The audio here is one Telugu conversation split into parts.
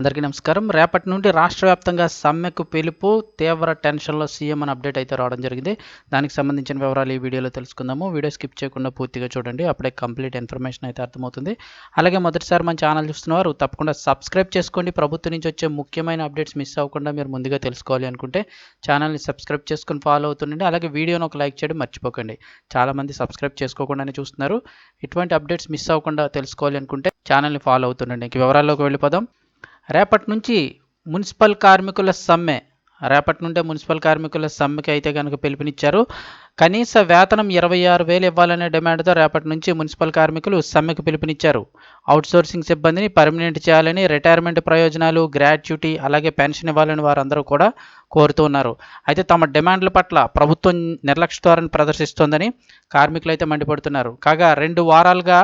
అందరికీ నమస్కారం. రేపటి నుండి రాష్ట్ర వ్యాప్తంగా సమ్మెకు పిలుపు తీవ్ర టెన్షన్లో సీఎం అని అప్డేట్ అయితే రావడం జరిగింది. దానికి సంబంధించిన వివరాలు ఈ వీడియోలో తెలుసుకుందాము. వీడియో స్కిప్ చేయకుండా పూర్తిగా చూడండి. అప్పుడే కంప్లీట్ ఇన్ఫర్మేషన్ అయితే అర్థమవుతుంది. అలాగే మొదటిసారి మన ఛానల్ చూస్తున్నవారు తప్పకుండా సబ్స్క్రైబ్ చేసుకోండి. ప్రభుత్వం నుంచి వచ్చే ముఖ్యమైన అప్డేట్స్ మిస్ అవ్వకుండా మీరు ముందుగా తెలుసుకోవాలి అనుకుంటే ఛానల్ని సబ్స్క్రైబ్ చేసుకుని ఫాలో అవుతుండండి. అలాగే వీడియోని ఒక లైక్ చేయడం మర్చిపోకండి. చాలామంది సబ్స్క్రైబ్ చేసుకోకుండానే చూస్తున్నారు. ఇటువంటి అప్డేట్స్ మిస్ అవ్వకుండా తెలుసుకోవాలి అనుకుంటే ఛానల్ని ఫాలో అవుతుండండి. ఇంక వివరాల్లోకి వెళ్ళిపోదాం. రేపటి నుంచి మున్సిపల్ కార్మికుల సమ్మె రేపటి నుండే మున్సిపల్ కార్మికుల సమ్మెకి అయితే కనుక పిలుపునిచ్చారు. కనీస వేతనం ఇరవై ఆరు వేలు ఇవ్వాలనే డిమాండ్తో రేపటి నుంచి మున్సిపల్ కార్మికులు సమ్మెకు పిలుపునిచ్చారు. అవుట్సోర్సింగ్ సిబ్బందిని పర్మనెంట్ చేయాలని రిటైర్మెంట్ ప్రయోజనాలు గ్రాట్యుటీ అలాగే పెన్షన్ ఇవ్వాలని వారందరూ కూడా కోరుతూ ఉన్నారు. అయితే తమ డిమాండ్ల పట్ల ప్రభుత్వం నిర్లక్ష్య ధోరణి ప్రదర్శిస్తోందని కార్మికులు అయితే మండిపడుతున్నారు. కాగా రెండు వారాలుగా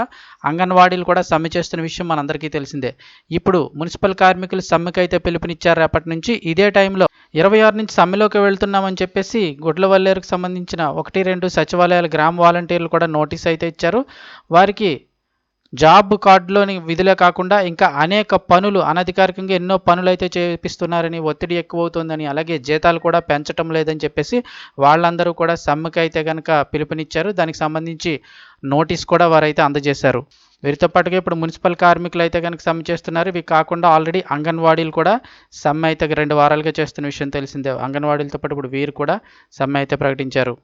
అంగన్వాడీలు కూడా సమ్మె చేస్తున్న విషయం మనందరికీ తెలిసిందే. ఇప్పుడు మున్సిపల్ కార్మికులు సమ్మెకి అయితే పిలుపునిచ్చారు రేపటి నుంచి. ఇదే టైంలో ఇరవై ఆరు నుంచి సమ్మెలోకి వెళ్తున్నామని చెప్పేసి గుడ్లవల్లేరుకు సంబంధించిన ఒక ఒకటి రెండు సచివాలయాల గ్రామ వాలంటీర్లు కూడా నోటీస్ అయితే ఇచ్చారు. వారికి జాబ్ కార్డులోని విధులే కాకుండా ఇంకా అనేక పనులు అనధికారికంగా ఎన్నో పనులు అయితే చేపిస్తున్నారని ఒత్తిడి ఎక్కువ అవుతుందని అలాగే జీతాలు కూడా పెంచటం లేదని చెప్పేసి వాళ్ళందరూ కూడా సమ్మెకి అయితే కనుక పిలుపునిచ్చారు. దానికి సంబంధించి నోటీస్ కూడా వారైతే అందజేశారు. వీరితో పాటుగా ఇప్పుడు మున్సిపల్ కార్మికులు అయితే కనుక సమ్మె చేస్తున్నారు. ఇవి కాకుండా ఆల్రెడీ అంగన్వాడీలు కూడా సమ్మె అయితే రెండు వారాలుగా చేస్తున్న విషయం తెలిసిందే. అంగన్వాడీలతో పాటు ఇప్పుడు వీరు కూడా సమ్మె అయితే ప్రకటించారు.